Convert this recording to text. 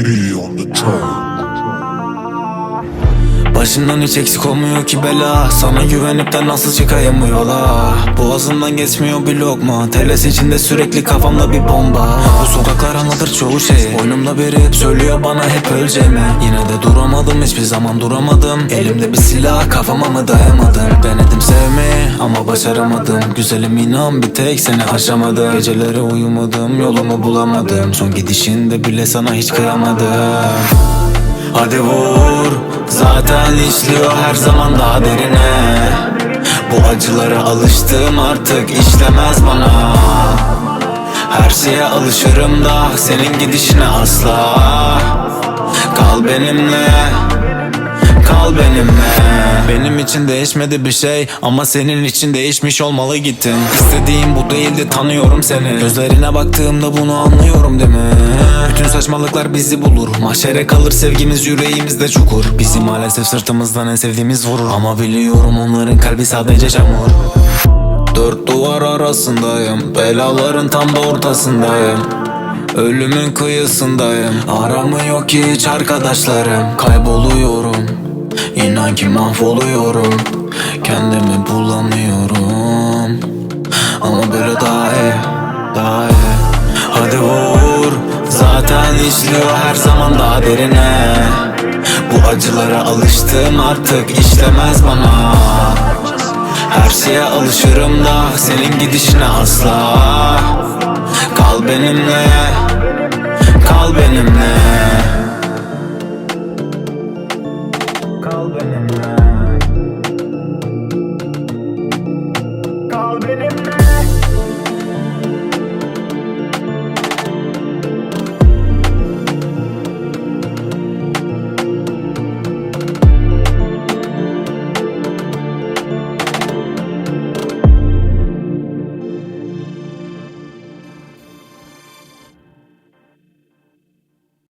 on the turn. Başından hiç eksik olmuyor ki bela. Sana güvenip de nasıl çıkayım bu yola Boğazımdan geçmiyor bir lokma. Teles içinde sürekli kafamda bir bomba. Bu sokaklar anlatır çoğu şey. Boynumda biri hep söylüyor bana hep öleceğimi Yine de duramadım hiçbir zaman duramadım. Elimde bir silah kafama mı dayamadım Denedim sevmeyi ama başaramadım. Güzelim inan bir tek seni aşamadım. Geceleri uyumadım yolumu bulamadım. Son gidişinde bile sana hiç kıyamadım. Hadi vur Zaten işliyor her zaman daha derine. Bu acılara alıştım artık işlemez bana Şeye alışırım da senin gidişine asla. Kal benimle Kal benimle. Benim için değişmedi bir şey Ama senin için değişmiş olmalı gittin. İstediğim bu değildi tanıyorum seni. Gözlerine baktığımda bunu anlıyorum değil mi? Bütün saçmalıklar bizi bulur. Mahşere kalır sevgimiz yüreğimizde çukur. Bizi maalesef sırtımızdan en sevdiğimiz vurur. Ama biliyorum onların kalbi sadece çamur Dört duvar arasındayım. Belaların tam da ortasındayım. Ölümün kıyısındayım. Aramıyor ki hiç arkadaşlarım. Kayboluyorum. İnan ki mahvoluyorum. Kendimi bulamıyorum. Ama böyle daha iyi Daha iyi. Hadi vur. Zaten işliyor her zaman daha derine. Bu acılara alıştım artık işlemez bana her şeye alışırım da senin gidişine asla. Kal benimle Kal benimle. Kal benimle.